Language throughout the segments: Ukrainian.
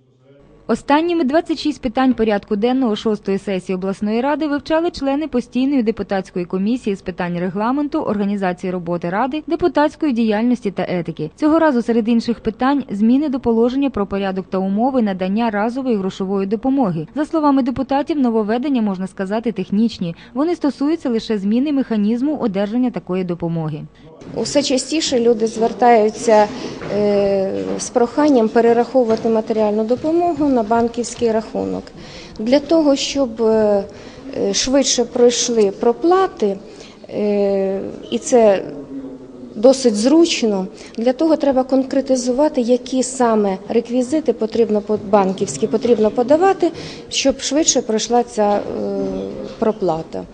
nosotros, pues Останніми 26 питань порядку денного шостої сесії обласної ради вивчали члени постійної депутатської комісії з питань регламенту, організації роботи ради, депутатської діяльності та етики. Цього разу серед інших питань зміни до положення про порядок та умови надання разової грошової допомоги. За словами депутатів, нововведення можна сказати технічні. Вони стосуються лише зміни механізму одержання такої допомоги. Усе частіше люди звертаються е, з проханням перераховувати матеріальну допомогу на банківський рахунок. Для того, щоб е, е, швидше пройшли проплати, е, і це досить зручно, для того треба конкретизувати, які саме реквізити потрібно по- банківські потрібно подавати, щоб швидше пройшла ця проплата.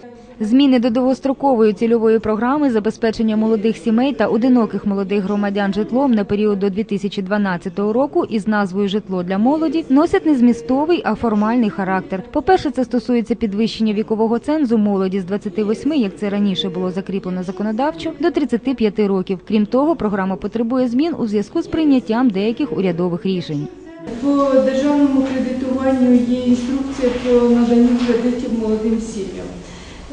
Зміни до довгострокової цільової програми забезпечення молодих сімей та одиноких молодих громадян житлом на період до 2012 року із назвою Житло для молоді носять не змістовий, а формальний характер. По-перше, це стосується підвищення вікового цензу молоді з 28, як це раніше було закріплено законодавчо, до 35 років. Крім того, програма потребує змін у зв'язку з прийняттям деяких урядових рішень. По державному кредитуванню є інструкція про надання кредитів молодим сім'ям.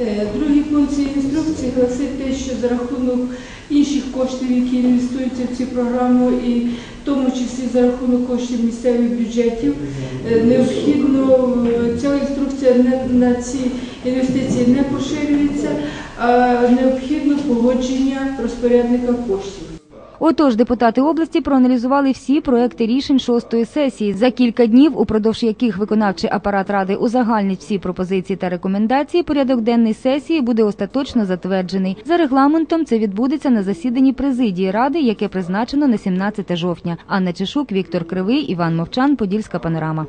Е, Другий пункт цієї інструкції гласить те, що за рахунок інших коштів, які інвестуються в цю програму, і в тому числі за рахунок коштів місцевих бюджетів, е, необхідно е, ця інструкція не- на ці інвестиції не поширюється, а необхідно погодження розпорядника коштів. Отож, депутати області проаналізували всі проекти рішень шостої сесії за кілька днів, упродовж яких виконавчий апарат ради узагальнить всі пропозиції та рекомендації. Порядок денний сесії буде остаточно затверджений. За регламентом це відбудеться на засіданні президії ради, яке призначено на 17 жовтня. Анна Чешук, Віктор Кривий, Іван Мовчан, Подільська панорама.